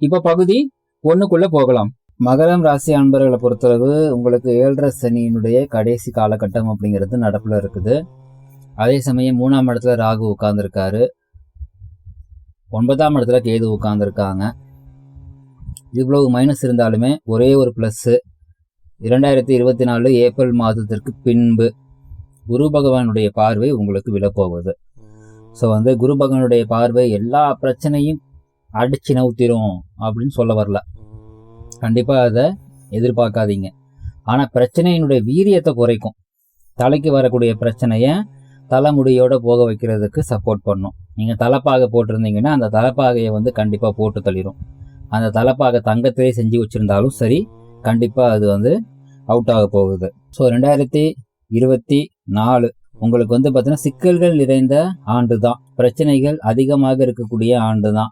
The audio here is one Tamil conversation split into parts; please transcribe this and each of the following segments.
இப்ப பகுதி ஒண்ணுக்குள்ள போகலாம். மகரம் ராசி அன்பர்களை பொறுத்தளவு உங்களுக்கு ஏழரை சனியினுடைய கடைசி காலகட்டம் அப்படிங்கிறது நடப்புல இருக்குது. அதே சமயம் மூணாம் இடத்துல ராகு உட்கார்ந்துருக்காரு. ஒன்பதாம் இடத்துல கேது உட்கார்ந்துருக்காங்க. இவ்வளவு மைனஸ் இருந்தாலுமே ஒரே ஒரு ப்ளஸ்ஸு இரண்டாயிரத்தி இருபத்தி நாலு ஏப்ரல் மாதத்திற்கு பின்பு குரு பகவானுடைய பார்வை உங்களுக்கு விழப்போகுது. ஸோ வந்து குரு பகவானுடைய பார்வை எல்லா பிரச்சனையும் அடிச்சு நவுத்திரும் அப்படின்னு சொல்ல வரல. கண்டிப்பாக அதை எதிர்பார்க்காதீங்க. ஆனால் பிரச்சனையினுடைய வீரியத்தை குறைக்கும். தலைக்கு வரக்கூடிய பிரச்சனையை தலைமுடியோட போக வைக்கிறதுக்கு சப்போர்ட் பண்ணும். நீங்கள் தலைப்பாகை போட்டிருந்தீங்கன்னா அந்த தலைப்பாகையை வந்து கண்டிப்பாக போட்டு தள்ளிடும் அந்த தலைப்பாகை தங்கத்திலே செஞ்சு வச்சுருந்தாலும் சரி கண்டிப்பாக அது வந்து அவுட் ஆக போகுது. ஸோ ரெண்டாயிரத்தி இருபத்தி நாலு உங்களுக்கு வந்து பார்த்தீங்கன்னா சிக்கல்கள் நிறைந்த ஆண்டு தான் பிரச்சனைகள் அதிகமாக இருக்கக்கூடிய ஆண்டு தான்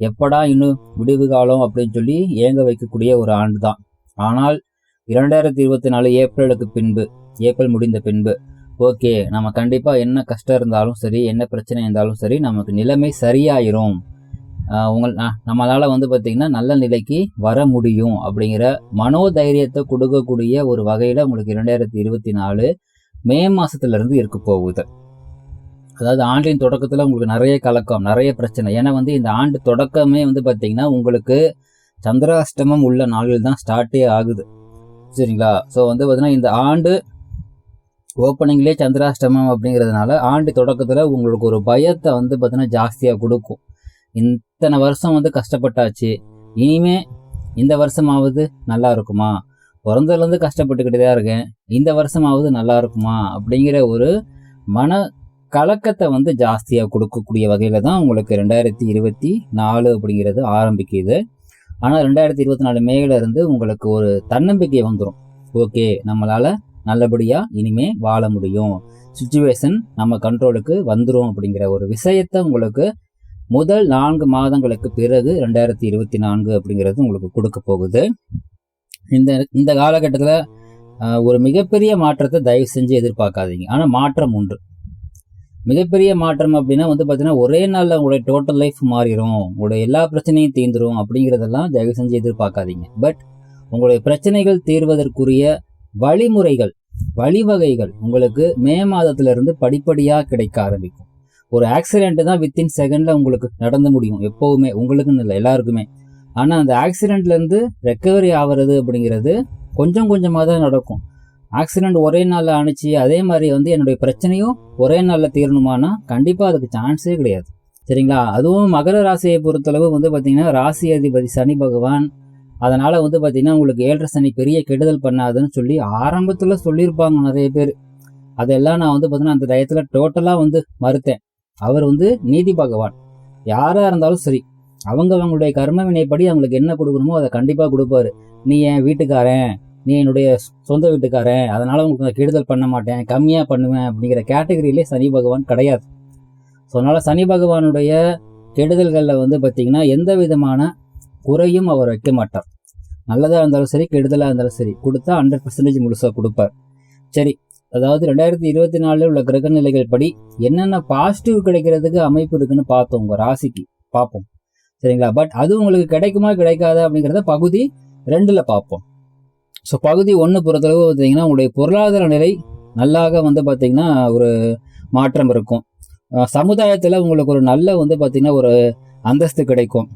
எப்படா இன்னும் விடுவு காலம் அப்படின்னு சொல்லி ஏங்க வைக்கக்கூடிய ஒரு ஆண்டு தான் ஆனால் இரண்டாயிரத்தி இருபத்தி நாலு ஏப்ரலுக்கு பின்பு ஏப்ரல் முடிந்த பின்பு ஓகே நம்ம கண்டிப்பாக என்ன கஷ்டம் இருந்தாலும் சரி என்ன பிரச்சனை இருந்தாலும் சரி நமக்கு நிலைமை சரியாயிரும். உங்கள் நம்மளால் வந்து பார்த்திங்கன்னா நல்ல நிலைக்கு வர முடியும் அப்படிங்கிற மனோதைரியத்தை கொடுக்கக்கூடிய ஒரு வகையில் உங்களுக்கு இரண்டாயிரத்தி இருபத்தி நாலு மே மாதத்துலேருந்து இருக்க போகுது. அதாவது ஆண்டின் தொடக்கத்தில் உங்களுக்கு நிறைய கலக்கம் நிறைய பிரச்சனை. ஏன்னா வந்து இந்த ஆண்டு தொடக்கமே வந்து பார்த்தீங்கன்னா உங்களுக்கு சந்திராஷ்டமம் உள்ள நாளில் தான் ஸ்டார்ட்டே ஆகுது. சரிங்களா? ஸோ வந்து பார்த்தீங்கன்னா இந்த ஆண்டு ஓப்பனிங்லேயே சந்திராஷ்டமம் அப்படிங்கிறதுனால ஆண்டு தொடக்கத்தில் உங்களுக்கு ஒரு பயத்தை வந்து பார்த்தீங்கன்னா ஜாஸ்தியாக கொடுக்கும். இத்தனை வருஷம் வந்து கஷ்டப்பட்டாச்சு. இனிமே இந்த வருஷமாவது நல்லா இருக்குமா? பிறந்ததுலேருந்து கஷ்டப்பட்டுக்கிட்டு தான் இருக்கேன். இந்த வருஷமாவது நல்லா இருக்குமா? அப்படிங்கிற ஒரு மன கலக்கத்தை வந்து ஜாஸ்தியாக கொடுக்கக்கூடிய வகையில் தான் உங்களுக்கு ரெண்டாயிரத்தி இருபத்தி நாலு அப்படிங்கிறது ஆரம்பிக்குது. ஆனால் ரெண்டாயிரத்தி இருபத்தி நாலு மேலேருந்து உங்களுக்கு ஒரு தன்னம்பிக்கை வந்துடும் ஓகே நம்மளால் நல்லபடியாக இனிமே வாழ முடியும். சுச்சுவேஷன் நம்ம கண்ட்ரோலுக்கு வந்துடும் அப்படிங்கிற ஒரு விஷயத்தை உங்களுக்கு முதல் நான்கு மாதங்களுக்கு பிறகு ரெண்டாயிரத்தி இருபத்தி நான்கு அப்படிங்கிறது உங்களுக்கு கொடுக்க போகுது. இந்த இந்த காலகட்டத்தில் ஒரு மிகப்பெரிய மாற்றத்தை தயவு செஞ்சு எதிர்பார்க்காதீங்க. ஆனால் மாற்றம் உண்டு மிகப்பெரிய மாற்றம் அப்படின்னா வந்து பார்த்தீங்கன்னா ஒரே நாளில் உங்களுடைய டோட்டல் லைஃப் மாறிடும் உங்களுடைய எல்லா பிரச்சனையும் தீர்ந்துடும் அப்படிங்கிறதெல்லாம் தயவு செஞ்சு எதிர்பார்க்காதீங்க. பட் உங்களுடைய பிரச்சனைகள் தீர்வதற்குரிய வழிமுறைகள் வழிவகைகள் உங்களுக்கு மே மாதத்திலிருந்து படிப்படியாக கிடைக்க ஆரம்பிக்கும். ஒரு ஆக்சிடென்ட் தான் வித்தின் செகண்டில் உங்களுக்கு நடந்து முடியும். எப்போவுமே உங்களுக்குன்னு இல்லை எல்லாருக்குமே. ஆனால் அந்த ஆக்சிடென்ட்லேருந்து ரெக்கவரி ஆகிறது அப்படிங்கிறது கொஞ்சம் கொஞ்சமாக தான் நடக்கும். ஆக்சிடென்ட் ஒரே நாளில் அனுச்சு அதே மாதிரி வந்து என்னுடைய பிரச்சனையும் ஒரே நாளில் தீரணுமானா கண்டிப்பாக அதுக்கு சான்ஸே கிடையாது. சரிங்களா? அதுவும் மகர ராசியை பொறுத்தளவு வந்து பார்த்தீங்கன்னா ராசி அதிபதி சனி பகவான் அதனால் வந்து பார்த்திங்கன்னா உங்களுக்கு ஏழரை சனி பெரிய கெடுதல் பண்ணாதுன்னு சொல்லி ஆரம்பத்தில் சொல்லியிருப்பாங்க நிறைய பேர். அதெல்லாம் நான் வந்து பார்த்தீங்கன்னா அந்த டயத்தில் டோட்டலாக வந்து மறுத்தேன். அவர் வந்து நீதி பகவான். யாராக இருந்தாலும் சரி அவங்க அவங்களுடைய கர்ம வினைப்படி அவங்களுக்கு என்ன கொடுக்கணுமோ அதை கண்டிப்பாக கொடுப்பாரு. நீ என் வீட்டுக்காரன் நீ என்னுடைய சொந்த வீட்டுக்காரன் அதனால உங்களுக்கு நான் கெடுதல் பண்ண மாட்டேன் கம்மியாக பண்ணுவேன் அப்படிங்கிற கேட்டகரியிலே சனி பகவான் கிடையாது. ஸோ அதனால் சனி பகவானுடைய கெடுதல்களில் வந்து பார்த்திங்கன்னா எந்த விதமான குறையும் அவர் வைக்க மாட்டார். நல்லதாக இருந்தாலும் சரி கெடுதலாக இருந்தாலும் சரி கொடுத்தா ஹண்ட்ரட் பர்சன்டேஜ் முழுசாக கொடுப்பார். சரி அதாவது ரெண்டாயிரத்தி இருபத்தி நாலில் உள்ள கிரக நிலைகள் படி என்னென்ன பாசிட்டிவ் கிடைக்கிறதுக்கு அமைப்பு இருக்குன்னு பார்த்தோம் உங்கள் ராசிக்கு. பார்ப்போம். சரிங்களா? பட் அது உங்களுக்கு கிடைக்குமா கிடைக்காதா அப்படிங்கிறத பகுதி ரெண்டில் பார்ப்போம். ஸோ பகுதி ஒன்று பொறுத்தளவு பார்த்தீங்கன்னா உங்களுடைய பொருளாதார நிலை நல்லாக வந்து பார்த்தீங்கன்னா ஒரு மாற்றம் இருக்கும். சமுதாயத்தில் உங்களுக்கு ஒரு நல்ல வந்து பார்த்தீங்கன்னா ஒரு அந்தஸ்து கிடைக்கும்.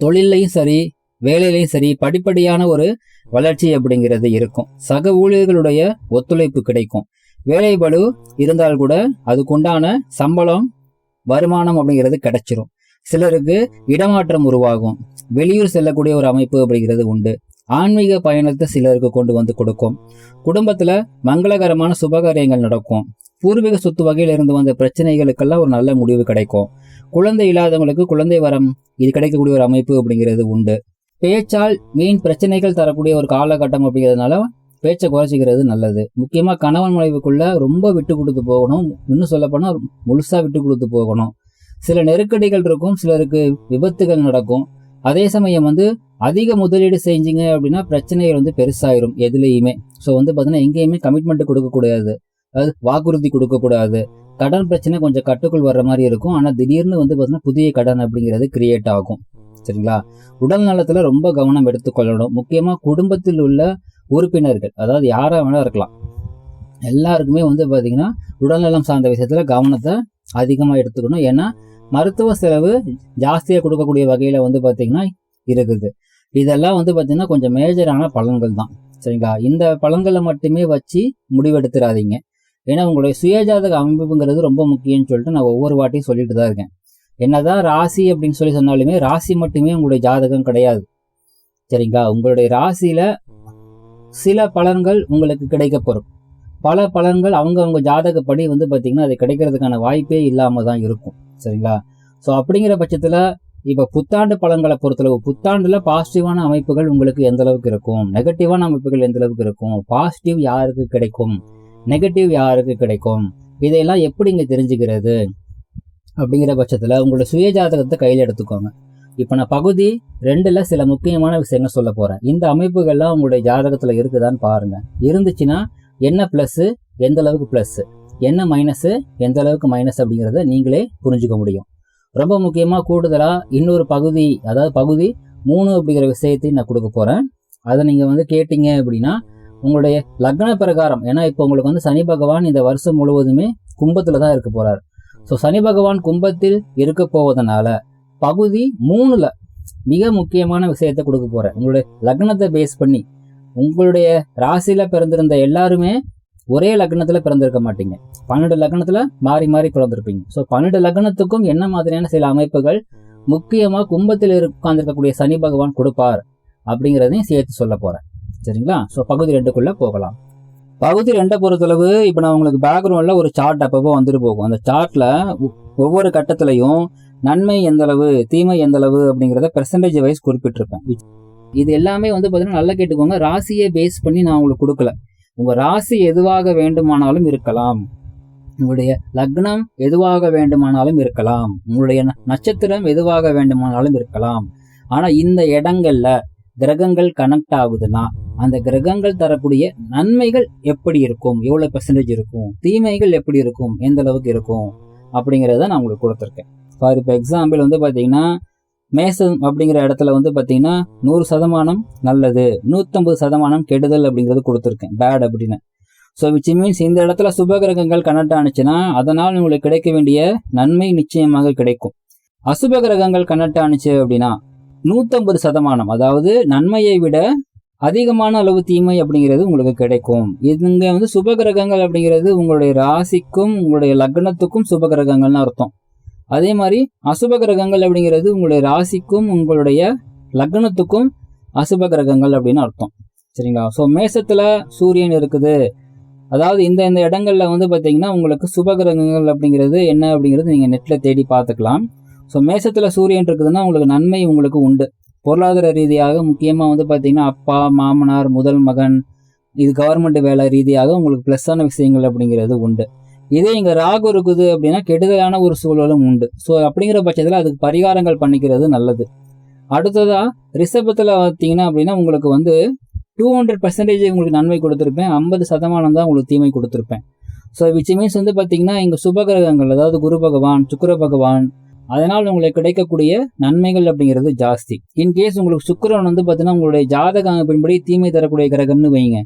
தொழிலையும் சரி வேலையிலையும் சரி படிப்படியான ஒரு வளர்ச்சி அப்படிங்கிறது இருக்கும். சக ஊழியர்களுடைய ஒத்துழைப்பு கிடைக்கும். வேலை பளு இருந்தால் கூட அதுக்குண்டான சம்பளம் வருமானம் அப்படிங்கிறது கிடைச்சிரும். சிலருக்கு இடமாற்றம் உருவாகும். வெளியூர் செல்லக்கூடிய ஒரு அமைப்பு அப்படிங்கிறது உண்டு. ஆன்மீக பயணத்தை சிலருக்கு கொண்டு வந்து கொடுக்கும். குடும்பத்துல மங்களகரமான சுபகாரியங்கள் நடக்கும். பூர்வீக சொத்து வகையில் இருந்து வந்த பிரச்சனைகளுக்கெல்லாம் ஒரு நல்ல முடிவு கிடைக்கும். குழந்தை இல்லாதவங்களுக்கு குழந்தை வரம் இது கிடைக்கக்கூடிய ஒரு அமைப்பு அப்படிங்கிறது உண்டு. பேச்சால் மீன் பிரச்சனைகள் தரக்கூடிய ஒரு காலகட்டம் அப்படிங்கிறதுனால பேச்சை குறைச்சிக்கிறது நல்லது. முக்கியமாக கணவன் மனைவிக்குள்ள ரொம்ப விட்டு கொடுத்து போகணும். இன்னும் சொல்லப்போனால் முழுசாக விட்டு கொடுத்து போகணும். சில நெருக்கடிகள் இருக்கும் சிலருக்கு விபத்துகள் நடக்கும். அதே சமயம் வந்து அதிக முதலீடு செஞ்சீங்க அப்படின்னா பிரச்சனைகள் வந்து பெருசாயிரும் எதுலேயுமே. ஸோ வந்து பார்த்தீங்கன்னா எங்கேயுமே கமிட்மெண்ட் கொடுக்கக்கூடாது. அதாவது வாக்குறுதி கொடுக்கக்கூடாது. கடன் பிரச்சனை கொஞ்சம் கட்டுக்குள் வர்ற மாதிரி இருக்கும். ஆனால் திடீர்னு வந்து பார்த்தீங்கன்னா புதிய கடன் அப்படிங்கிறது கிரியேட் ஆகும். சரிங்களா? உடல் நலத்தில் ரொம்ப கவனம் எடுத்துக்கொள்ளணும். முக்கியமாக குடும்பத்தில் உள்ள உறுப்பினர்கள் அதாவது யாராக வேணா இருக்கலாம். எல்லாருக்குமே வந்து பார்த்தீங்கன்னா உடல்நலம் சார்ந்த விஷயத்தில் கவனத்தை அதிகமாக எடுத்துக்கணும். ஏன்னா மருத்துவ செலவு ஜாஸ்தியாக கொடுக்கக்கூடிய வகையில் வந்து பார்த்திங்கன்னா இருக்குது. இதெல்லாம் வந்து பார்த்திங்கன்னா கொஞ்சம் மேஜரான பலன்கள் தான். சரிங்களா? இந்த பலன்களை மட்டுமே வச்சு முடிவெடுத்துடாதீங்க ஏன்னா உங்களுடைய சுயஜாதக அமைப்புங்கிறது ரொம்ப முக்கியம்னு சொல்லிட்டு நான் ஒவ்வொரு வாட்டியும் சொல்லிட்டு தான் இருக்கேன். என்னதான் ராசி அப்படின்னு சொல்லி சொன்னாலுமே ராசி மட்டுமே உங்களுடைய ஜாதகம் கிடையாது. சரிங்களா? உங்களுடைய ராசியில் சில பலன்கள் உங்களுக்கு கிடைக்கப்பெறும். பல பலன்கள் அவங்க அவங்க ஜாதகப்படி வந்து பார்த்திங்கன்னா அது கிடைக்கிறதுக்கான வாய்ப்பே இல்லாமல் தான் இருக்கும். சரிங்களா? ஸோ அப்படிங்கிற பட்சத்தில் இப்போ புத்தாண்டு பலன்களை பொறுத்தளவு புத்தாண்டில் பாசிட்டிவான அமைப்புகள் உங்களுக்கு எந்த அளவுக்கு இருக்கும்? நெகட்டிவான அமைப்புகள் எந்த அளவுக்கு இருக்கும்? பாசிட்டிவ் யாருக்கு கிடைக்கும்? நெகட்டிவ் யாருக்கு கிடைக்கும்? இதையெல்லாம் எப்படி இங்கே தெரிஞ்சுக்கிறது? அப்படிங்கிற பட்சத்தில் உங்களோட சுய ஜாதகத்தை கையில் எடுத்துக்கோங்க. இப்போ நான் பகுதி ரெண்டில் சில முக்கியமான விஷயங்கள் சொல்ல போகிறேன் இந்த அமைப்புகள்லாம் உங்களுடைய ஜாதகத்தில் இருக்குதான்னு பாருங்கள் இருந்துச்சுன்னா என்ன ப்ளஸ்ஸு எந்த அளவுக்கு ப்ளஸ்ஸு என்ன மைனஸு எந்த அளவுக்கு மைனஸ் அப்படிங்கிறத நீங்களே புரிஞ்சுக்க முடியும். ரொம்ப முக்கியமாக கூடுதலாக இன்னொரு பகுதி அதாவது பகுதி மூணு அப்படிங்கிற விஷயத்தையும் நான் கொடுக்க போகிறேன் அதை நீங்கள் வந்து கேட்டீங்க அப்படின்னா உங்களுடைய லக்ன பிரகாரம் ஏன்னா இப்போ உங்களுக்கு வந்து சனி பகவான் இந்த வருஷம் முழுவதுமே கும்பத்தில் தான் இருக்க போகிறார் ஸோ சனி பகவான் கும்பத்தில் இருக்க போவதனால பகுதி மூணில் மிக முக்கியமான விஷயத்தை கொடுக்க போகிறேன் உங்களுடைய லக்னத்தை பேஸ் பண்ணி உங்களுடைய ராசியில பிறந்திருந்த எல்லாருமே ஒரே லக்னத்துல பிறந்திருக்க மாட்டீங்க. பன்னெண்டு லக்னத்துல மாறி மாறி பிறந்திருப்பீங்க. ஸோ பன்னெண்டு லக்னத்துக்கும் என்ன மாதிரியான சில அமைப்புகள்? முக்கியமா கும்பத்தில் உட்கார்ந்துருக்கக்கூடிய சனி பகவான் கொடுப்பார் அப்படிங்கிறதையும் சேர்த்து சொல்ல போறேன். சரிங்களா? ஸோ பகுதி ரெண்டுக்குள்ள போகலாம். பகுதி ரெண்டை பொறுத்தளவு இப்போ நான் உங்களுக்கு பேக்ரவுண்ட்ல ஒரு சார்ட் அப்பப்போ வந்துட்டு போகும். அந்த சார்ட்ல ஒவ்வொரு கட்டத்திலையும் நன்மை எந்த அளவு தீமை எந்த அளவு அப்படிங்கிறத பெர்சன்டேஜ் வைஸ் குறிப்பிட்டிருப்பேன். இது எல்லாமே வந்து பார்த்தீங்கன்னா நல்லா கேட்டுக்கோங்க. ராசியை பேஸ் பண்ணி நான் உங்களுக்கு கொடுக்கல. உங்கள் ராசி எதுவாக வேண்டுமானாலும் இருக்கலாம். உங்களுடைய லக்னம் எதுவாக வேண்டுமானாலும் இருக்கலாம். உங்களுடைய நட்சத்திரம் எதுவாக வேண்டுமானாலும் இருக்கலாம். ஆனால் இந்த இடங்கள்ல கிரகங்கள் கனெக்ட் ஆகுதுன்னா அந்த கிரகங்கள் தரக்கூடிய நன்மைகள் எப்படி இருக்கும்? எவ்வளோ பெர்சன்டேஜ் இருக்கும்? தீமைகள் எப்படி இருக்கும்? எந்த அளவுக்கு இருக்கும்? அப்படிங்கிறத நான் உங்களுக்கு கொடுத்துருக்கேன். ஃபார் இப்போ எக்ஸாம்பிள் வந்து பார்த்தீங்கன்னா மேசம் அப்படிங்கிற இடத்துல வந்து பார்த்தீங்கன்னா நூறு சதமானம் நல்லது. நூற்றம்பது சதமானம் கெடுதல் அப்படிங்கிறது கொடுத்துருக்கேன். பேட் அப்படின்னு. ஸோ விச் மீன்ஸ் இந்த இடத்துல சுபகிரகங்கள் கனெக்ட் ஆனிச்சுன்னா அதனால் உங்களுக்கு கிடைக்க வேண்டிய நன்மை நிச்சயமாக கிடைக்கும். அசுப கிரகங்கள் கனெக்ட் ஆனிச்சு அப்படின்னா நூற்றம்பது சதமானம் அதாவது நன்மையை விட அதிகமான அளவு தீமை அப்படிங்கிறது உங்களுக்கு கிடைக்கும். இதுங்க வந்து சுபகிரகங்கள் அப்படிங்கிறது உங்களுடைய ராசிக்கும் உங்களுடைய லக்னத்துக்கும் சுபகிரகங்கள்னு அர்த்தம். அதே மாதிரி அசுப கிரகங்கள் அப்படிங்கிறது உங்களுடைய ராசிக்கும் உங்களுடைய லக்னத்துக்கும் அசுப கிரகங்கள் அப்படின்னு அர்த்தம். சரிங்களா? ஸோ மேசத்தில் சூரியன் இருக்குது. அதாவது இந்த இந்த இடங்கள்ல வந்து பார்த்தீங்கன்னா உங்களுக்கு சுப கிரகங்கள் அப்படிங்கிறது என்ன அப்படிங்கிறது நீங்கள் நெட்டில் தேடி பார்த்துக்கலாம் ஸோ மேசத்தில் சூரியன் இருக்குதுன்னா உங்களுக்கு நன்மை உங்களுக்கு உண்டு. பொருளாதார ரீதியாக முக்கியமாக வந்து பார்த்தீங்கன்னா அப்பா மாமனார் முதல் மகன் இது கவர்மெண்ட் வேலை ரீதியாக உங்களுக்கு ப்ளஸ்ஸான விஷயங்கள் அப்படிங்கிறது உண்டு. இதே இங்கே ராகு இருக்குது அப்படின்னா கெடுதலான ஒரு சூழலும் உண்டு. ஸோ அப்படிங்கிற பட்சத்தில் அதுக்கு பரிகாரங்கள் பண்ணிக்கிறது நல்லது. அடுத்ததா ரிஷபத்தில் பார்த்தீங்கன்னா அப்படின்னா உங்களுக்கு வந்து டூ ஹண்ட்ரட் பர்சன்டேஜ் உங்களுக்கு நன்மை கொடுத்துருப்பேன். ஐம்பது சதமானம் தான் உங்களுக்கு தீமை கொடுத்துருப்பேன். ஸோ விச் மீன்ஸ் வந்து பார்த்தீங்கன்னா இங்கே சுபகிரகங்கள் அதாவது குரு பகவான் சுக்கர பகவான் அதனால் உங்களுக்கு கிடைக்கக்கூடிய நன்மைகள் அப்படிங்கிறது ஜாஸ்தி. இன்கேஸ் உங்களுக்கு சுக்கரன் வந்து பார்த்தீங்கன்னா உங்களுடைய ஜாதக அமைப்பின்படி தீமை தரக்கூடிய கிரகம்னு வைங்க.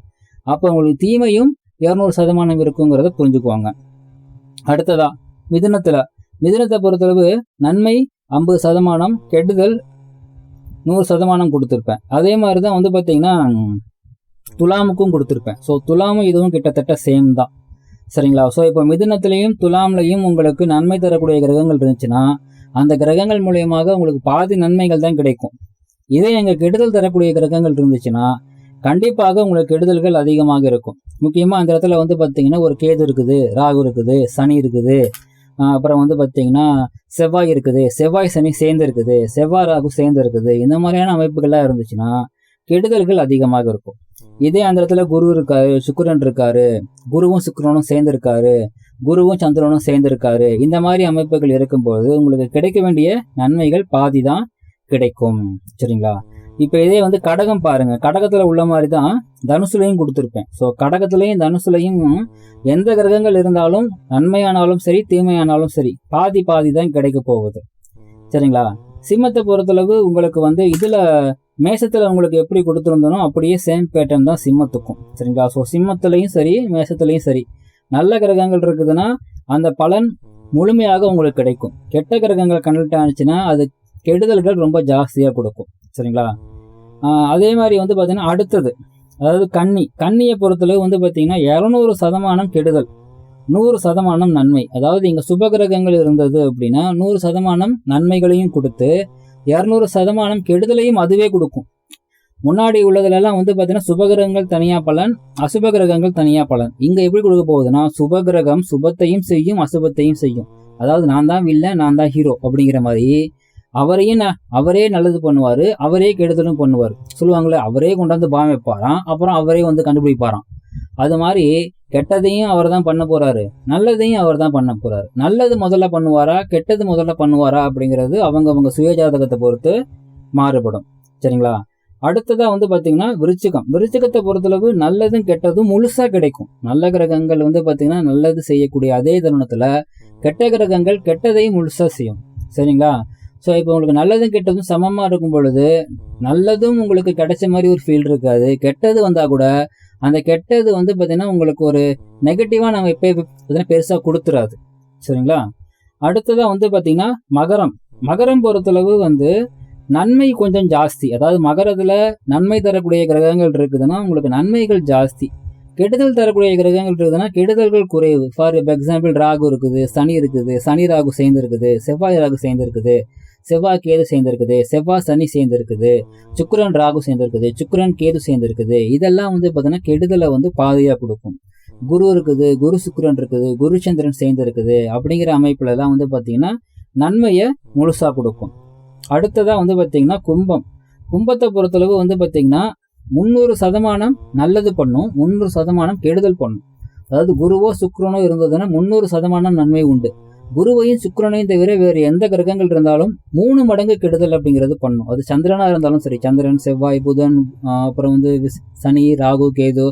அப்போ உங்களுக்கு தீமையும் இரநூறு சதமானம் இருக்குங்கிறத புரிஞ்சுக்குவாங்க. அடுத்ததா மிதுனத்துல. மிதுனத்தை பொறுத்தளவு நன்மை ஐம்பது சதமானம் கெடுதல் நூறு சதமானம் கொடுத்துருப்பேன். அதே மாதிரி தான் வந்து பார்த்தீங்கன்னா துலாமுக்கும் கொடுத்துருப்பேன். ஸோ துலாமும் இதுவும் கிட்டத்தட்ட சேம் தான். சரிங்களா? ஸோ இப்போ மிதுனத்திலையும் துலாம்லையும் உங்களுக்கு நன்மை தரக்கூடிய கிரகங்கள் இருந்துச்சுன்னா அந்த கிரகங்கள் மூலயமாக உங்களுக்கு பாதி நன்மைகள் தான் கிடைக்கும். இதே எங்கள் கெடுதல் தரக்கூடிய கிரகங்கள் இருந்துச்சுன்னா கண்டிப்பாக உங்களுக்கு கெடுதல்கள் அதிகமாக இருக்கும். முக்கியமாக அந்த இடத்துல வந்து பார்த்தீங்கன்னா ஒரு கேது இருக்குது ராகு இருக்குது சனி இருக்குது. அப்புறம் வந்து பார்த்தீங்கன்னா செவ்வாய் இருக்குது. செவ்வாய் சனி சேர்ந்து இருக்குது. செவ்வாய் ராகு சேர்ந்து இருக்குது. இந்த மாதிரியான அமைப்புகள்லாம் இருந்துச்சுன்னா கெடுதல்கள் அதிகமாக இருக்கும். இதே அந்த இடத்துல குரு இருக்காரு சுக்கரன் இருக்காரு குருவும் சுக்கிரனும் சேர்ந்து இருக்காரு குருவும் சந்திரனும் சேர்ந்து இருக்காரு. இந்த மாதிரி அமைப்புகள் இருக்கும்போது உங்களுக்கு கிடைக்க வேண்டிய நன்மைகள் பாதி தான் கிடைக்கும். சரிங்களா? இப்போ இதே வந்து கடகம் பாருங்க. கடகத்துல உள்ள மாதிரி தான் தனுசுலையும் கொடுத்துருப்பேன். ஸோ கடகத்திலையும் தனுசுலையும் எந்த கிரகங்கள் இருந்தாலும் நன்மையானாலும் சரி தீமையானாலும் சரி பாதி பாதி தான் கிடைக்க போகுது. சரிங்களா? சிம்மத்தை பொறுத்தளவு உங்களுக்கு வந்து இதுல மேசத்துல உங்களுக்கு எப்படி கொடுத்துருந்தனோ அப்படியே சேம் பேட்டர்ன் தான் சிம்மத்துக்கும். சரிங்களா? ஸோ சிம்மத்துலையும் சரி மேசத்துலையும் சரி நல்ல கிரகங்கள் இருக்குதுன்னா அந்த பலன் முழுமையாக உங்களுக்கு கிடைக்கும். கெட்ட கிரகங்கள் கனெக்ட் ஆனிச்சுன்னா அது கெடுதல்கள் ரொம்ப ஜாஸ்தியாக கொடுக்கும். சரிங்களா? அதே மாதிரி வந்து பார்த்தீங்கன்னா அடுத்தது அதாவது கண்ணி கண்ணியை பொறுத்தளவு வந்து பார்த்தீங்கன்னா இரநூறு சதமானம் கெடுதல் நூறு சதமானம் நன்மை. அதாவது இங்கே சுபகிரகங்கள் இருந்தது அப்படின்னா நூறு சதமானம் நன்மைகளையும் கொடுத்து இரநூறு சதமானம் கெடுதலையும் அதுவே கொடுக்கும். முன்னாடி உள்ளதுலலாம் வந்து பார்த்தீங்கன்னா சுபகிரகங்கள் தனியாக பலன் அசுபகிரகங்கள் தனியாக பலன். இங்கே எப்படி கொடுக்க போகுதுன்னா சுபகிரகம் சுபத்தையும் செய்யும் அசுபத்தையும் செய்யும். அதாவது நான் தான் வில்ல நான் தான் ஹீரோ அப்படிங்கிற மாதிரி அவரையும் நான் அவரே நல்லது பண்ணுவார் அவரே கெடுதலும் பண்ணுவார். சொல்லுவாங்களே அவரே கொண்டாந்து பாவம் வைப்பாராம் அப்புறம் அவரே வந்து கண்டுபிடிப்பாராம். அது மாதிரி கெட்டதையும் அவர் தான் பண்ண போறாரு நல்லதையும் அவர் தான் பண்ண போறாரு. நல்லது முதல்ல பண்ணுவாரா கெட்டது முதல்ல பண்ணுவாரா அப்படிங்கிறது அவங்க அவங்க சுயஜாதகத்தை பொறுத்து மாறுபடும். சரிங்களா? அடுத்ததா வந்து பாத்தீங்கன்னா விருச்சிகம். விருச்சிகத்தை பொறுத்தளவு நல்லதும் கெட்டதும் முழுசா கிடைக்கும். நல்ல கிரகங்கள் வந்து பாத்தீங்கன்னா நல்லது செய்யக்கூடிய அதே தருணத்துல கெட்ட கிரகங்கள் கெட்டதையும் முழுசா செய்யும். சரிங்களா? ஸோ இப்போ உங்களுக்கு நல்லதும் கெட்டதும் சமமாக இருக்கும் பொழுது நல்லதும் உங்களுக்கு கிடைச்ச மாதிரி ஒரு ஃபீல் இருக்காது. கெட்டது வந்தால் கூட அந்த கெட்டது வந்து பார்த்திங்கன்னா உங்களுக்கு ஒரு நெகட்டிவாக நம்ம எப்போ பார்த்தீங்கன்னா பெருசாக கொடுத்துறாது. சரிங்களா? அடுத்ததாக வந்து பார்த்திங்கன்னா மகரம். மகரம் பொறுத்தளவு வந்து நன்மை கொஞ்சம் ஜாஸ்தி. அதாவது மகரத்தில் நன்மை தரக்கூடிய கிரகங்கள் இருக்குதுன்னா உங்களுக்கு நன்மைகள் ஜாஸ்தி. கெடுதல் தரக்கூடிய கிரகங்கள் இருக்குதுன்னா கெடுதல்கள் குறைவு. ஃபார் எக்ஸாம்பிள் ராகு இருக்குது சனி இருக்குது சனி ராகு சேர்ந்து இருக்குது செவ்வாய் ராகு சேர்ந்து இருக்குது செவ்வாய் கேது சேர்ந்துருக்குது செவ்வாய் சனி சேர்ந்துருக்குது சுக்கரன் ராகு சேர்ந்துருக்குது சுக்கரன் கேது சேர்ந்துருக்குது. இதெல்லாம் வந்து பார்த்தீங்கன்னா கெடுதலை வந்து பாதையாக கொடுக்கும். குரு இருக்குது குரு சுக்கரன் இருக்குது குரு சந்திரன் சேர்ந்துருக்குது அப்படிங்கிற அமைப்புலலாம் வந்து பார்த்தீங்கன்னா நன்மையை முழுசாக கொடுக்கும். அடுத்ததாக வந்து பார்த்தீங்கன்னா கும்பம். கும்பத்தை பொறுத்தளவு வந்து பார்த்தீங்கன்னா முந்நூறு சதமானம் நல்லது பண்ணும் முந்நூறு சதமானம் கெடுதல் பண்ணும். அதாவது குருவோ சுக்கரனோ இருந்ததுன்னா முந்நூறு சதமானம் நன்மை உண்டு. குருவையும் சுக்கிரனையும் தவிர வேறு எந்த கிரகங்கள் இருந்தாலும் மூணு மடங்கு கெடுதல் அப்படிங்கிறது பண்ணும். அது சந்திரனா இருந்தாலும் சரி சந்திரன் செவ்வாய் புதன் அப்புறம் வந்து விஸ்- சனி ராகு கேது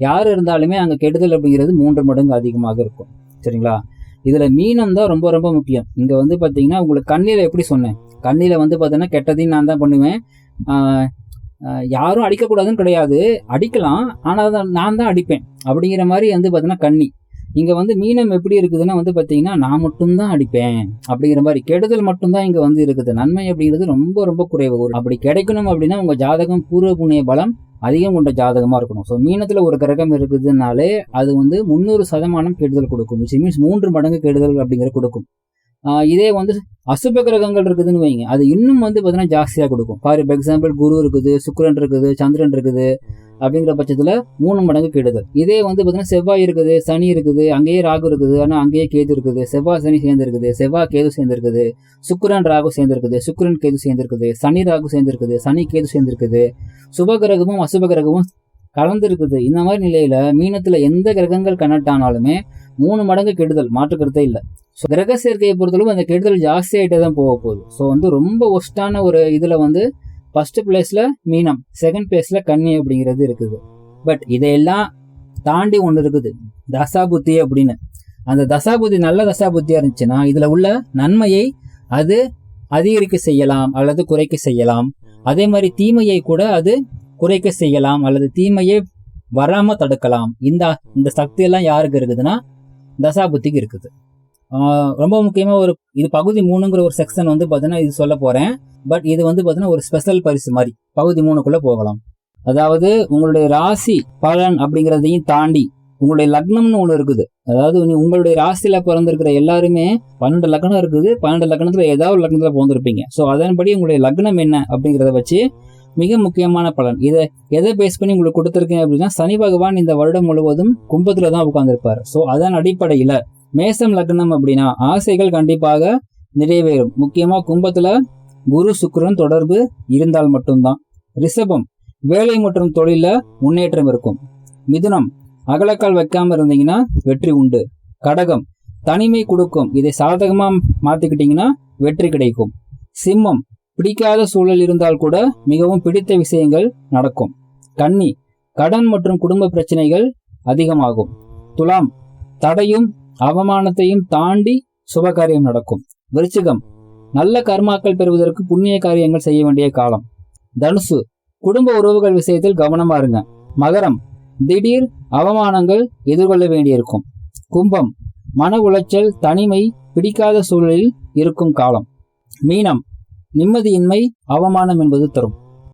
யார் இருந்தாலுமே அங்கே கெடுதல் அப்படிங்கிறது மூன்று மடங்கு அதிகமாக இருக்கும். சரிங்களா? இதில் மீனம் தான் ரொம்ப ரொம்ப முக்கியம். இங்கே வந்து பார்த்தீங்கன்னா உங்களுக்கு கண்ணியில் எப்படி சொன்னேன்? கண்ணியில் வந்து பார்த்தீங்கன்னா கெட்டதையும் நான் தான் பண்ணுவேன். யாரும் அடிக்கக்கூடாதுன்னு கிடையாது. அடிக்கலாம் ஆனால் நான் தான் அடிப்பேன். அப்படிங்கிற மாதிரி வந்து பார்த்தீங்கன்னா கண்ணி இங்கே வந்து மீனம் எப்படி இருக்குதுன்னா வந்து பார்த்தீங்கன்னா நான் மட்டும்தான் அடிப்பேன். அப்படிங்கிற மாதிரி கெடுதல் மட்டும்தான் இங்கே வந்து இருக்குது. நன்மை அப்படிங்கிறது ரொம்ப ரொம்ப குறைவு. ஒரு அப்படி கிடைக்கணும் அப்படின்னா உங்கள் ஜாதகம் பூர்வ புண்ணிய பலம் அதிகம் கொண்ட ஜாதகமாக இருக்கணும். ஸோ மீனத்தில் ஒரு கிரகம் இருக்குதுனாலே அது வந்து முந்நூறு சதமானம் கெடுதல் கொடுக்கும். விச் மீன்ஸ் மூன்று மடங்கு கெடுதல் அப்படிங்கிற கொடுக்கும். இதே வந்து அசுப கிரகங்கள் இருக்குதுன்னு வைங்க. அது இன்னும் வந்து பார்த்தீங்கன்னா ஜாஸ்தியாக கொடுக்கும். ஃபார் எக்ஸாம்பிள் குரு இருக்குது சுக்கரன் இருக்குது சந்திரன் இருக்குது. அப்படிங்கிற பட்சத்தில் மூணு மடங்கு கெடுதல். இதே வந்து பார்த்தீங்கன்னா செவ்வாய் இருக்குது சனி இருக்குது அங்கேயே ராகு இருக்குது ஆனால் அங்கேயே கேது இருக்குது. செவ்வாய் சனி சேர்ந்துருக்குது செவ்வாய் கேது சேர்ந்துருக்குது சுக்கரன் ராகு சேர்ந்து சுக்கரன் சுக்கிரன் கேது சேர்ந்துருக்குது சனி ராகு சேர்ந்துருக்குது சனி கேது சேர்ந்துருக்குது. சுபகிரகமும் அசுபகிரகமும் கிரகமும் அசுப கிரகமும் இந்த மாதிரி நிலையில மீனத்துல எந்த கிரகங்கள் கனெக்ட் ஆனாலுமே மூணு மடங்கு கெடுதல் மாற்றுக்கருத்தே இல்லை. ஸோ கிரக சேர்க்கையை பொறுத்தளவு அந்த கெடுதல் ஜாஸ்தி ஆகிட்டே தான் போக போகுது. ஸோ வந்து ரொம்ப ஒஸ்டான ஒரு இதில் வந்து ஃபர்ஸ்ட் பிளேஸில் மீனம் செகண்ட் பிளேஸில் கன்னி அப்படிங்கிறது இருக்குது. பட் இதையெல்லாம் தாண்டி ஒன்று இருக்குது தசாபுத்தி அப்படின்னு. அந்த தசாபுத்தி நல்ல தசாபுத்தியாக இருந்துச்சுன்னா இதில் உள்ள நன்மையை அது அதிகரிக்க செய்யலாம் அல்லது குறைக்க செய்யலாம். அதே மாதிரி தீமையை கூட அது குறைக்க செய்யலாம் அல்லது தீமையை வராமல் தடுக்கலாம். இந்த இந்த சக்தியெல்லாம் யாருக்கு இருக்குதுன்னா தசாபுத்திக்கு இருக்குது. ரொம்ப முக்கியமாக ஒரு இது பகுதி மூணுங்கிற ஒரு செக்ஷன் வந்து பார்த்தீங்கன்னா இது சொல்ல போகிறேன் பட் இது வந்து பார்த்தீங்கன்னா ஒரு ஸ்பெஷல் பரிசு மாதிரி. பகுதி மூணுக்குள்ளே போகலாம். அதாவது உங்களுடைய ராசி பலன் அப்படிங்கிறதையும் தாண்டி உங்களுடைய லக்னம்னு ஒன்று இருக்குது. அதாவது உங்களுடைய ராசியில் பிறந்திருக்கிற எல்லாருமே பன்னெண்டு லக்னம் இருக்குது. பன்னெண்டு லக்னத்தில் ஏதாவது ஒரு பிறந்திருப்பீங்க. ஸோ அதன்படி உங்களுடைய லக்னம் என்ன அப்படிங்கிறத வச்சு மிக முக்கியமான பலன். இதை எதை பேஸ் பண்ணி உங்களுக்கு கொடுத்துருக்கேன் அப்படின்னா சனி பகவான் இந்த வருடம் முழுவதும் கும்பத்தில் தான் உட்காந்துருப்பார் ஸோ அதன் அடிப்படையில் மேசம் லக்னம் அப்படின்னா ஆசைகள் கண்டிப்பாக நிறைவேறும். முக்கியமா கும்பத்துல குரு சுக்கரன் தொடர்பு இருந்தால் மட்டும்தான். ரிஷபம் வேலை மற்றும் தொழில முன்னேற்றம் இருக்கும். மிதுனம் அகலக்கால் வைக்காம இருந்தீங்கன்னா வெற்றி உண்டு. கடகம் தனிமை கொடுக்கும். இதை சாதகமா மாத்திக்கிட்டீங்கன்னா வெற்றி கிடைக்கும். சிம்மம் பிடிக்காத சூழல் இருந்தால் கூட மிகவும் பிடித்த விஷயங்கள் நடக்கும். கன்னி கடன் மற்றும் குடும்ப பிரச்சனைகள் அதிகமாகும். துலாம் தடையும் அவமானத்தையும் தாண்டி சுபகாரியம் நடக்கும். விருச்சிகம். நல்ல கர்மாக்கள் பெறுவதற்கு புண்ணிய காரியங்கள் செய்ய வேண்டிய காலம். தனுசு. குடும்ப உறவுகள் விஷயத்தில் கவனமா இருங்க. மகரம். திடீர் அவமானங்கள் எதிர்கொள்ள வேண்டியிருக்கும். கும்பம். மன உளைச்சல் தனிமை பிடிக்காத சூழலில் இருக்கும் காலம். மீனம். நிம்மதியின்மை அவமானம் என்பது தரும்.